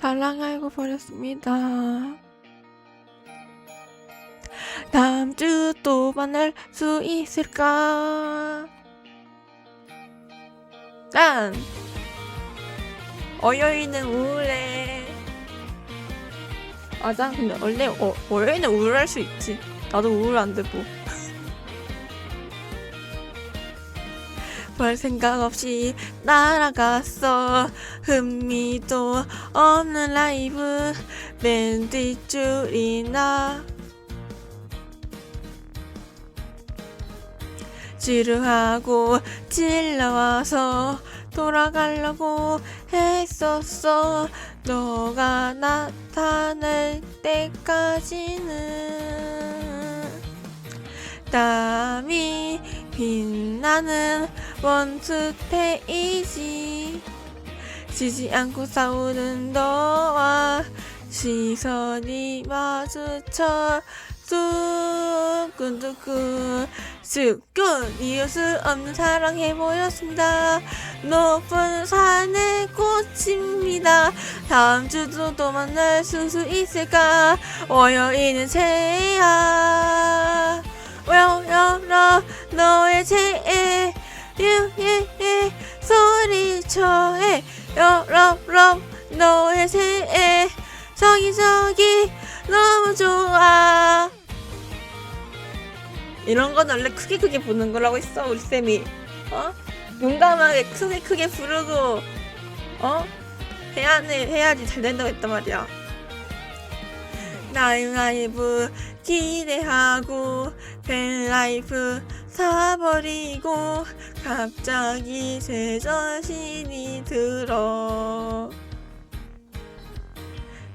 달랑알고 버렸습니다. 다음 주 또 만날 수 있을까? 짠! 어여이는 우울해. 맞아. 근데 원래 어, 월요일은 우울할 수 있지. 나도 우울 안 되고. 별 생각 없이 날아갔어. 흥미도 없는 라이브 맨 뒷줄이나. 지루하고 질러와서 돌아가려고 했었어. 너가 나타날 때까지는. 땀이 빛나는 원투 페이지. 지지 않고 싸우는 너와 시선이 마주쳐 뚜끈뚜끈 쑥끈 이을 수 없는 사랑해 보였습니다. 높은 산의 꽃입니다. 다음 주도 또 만날 수 있을까? 월요일은 새야. 월요일로 너의 제야. 유유유 소리쳐에 여러럽 너의 새해 저기저기 너무 좋아. 이런 건 원래 크게 크게 부는 거라고 했어 우리 쌤이. 어? 용감하게 크게 크게 부르고 어? 해야 해야지 잘 된다고 했단 말이야. 나인라이브 기대하고 팬라이프 사버리고 갑자기 제 자신이 들어.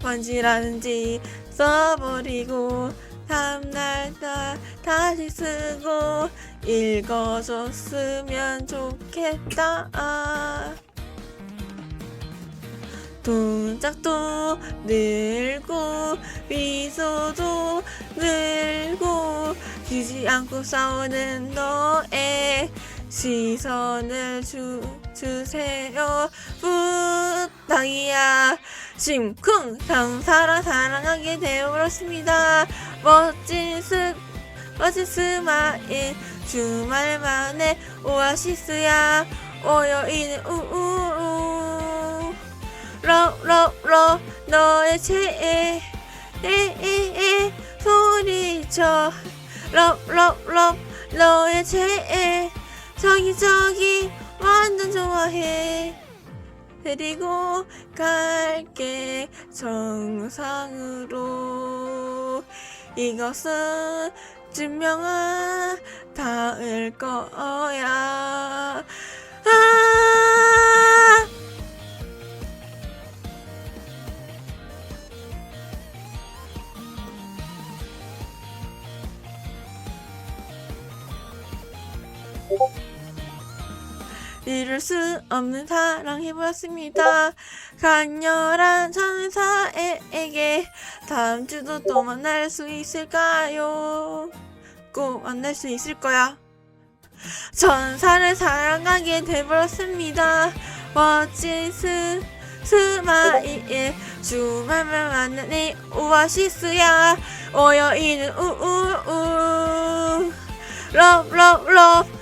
번지라는지 써버리고 다음날 다 다시 쓰고 읽어줬으면 좋겠다. 동작도 늘고 미소도 늘고 지지 않고 싸우는 너의 시선을 주, 주세요. 부탁이야. 심쿵. 감사랑 사랑하게 되어버렸습니다. 멋진 스 멋진 스마일. 주말만의 오아시스야. 오여이는 우우우. 러러러. 너의 최애. 에에에 소리쳐. 럽럽럽 너의 죄에 저기 저기 완전 좋아해. 데리고 갈게 정상으로. 이것은 증명은 닿을 거야. 이룰 수 없는 사랑해보았습니다. 강렬한 천사에게 다음 주도 또 만날 수 있을까요? 꼭 만날 수 있을 거야. 전사를 사랑하게 돼버렸습니다. 멋진 스, 스마일. 주말만 만나네 오아시스야. 오여이는 우우우. 러브 러브 러브.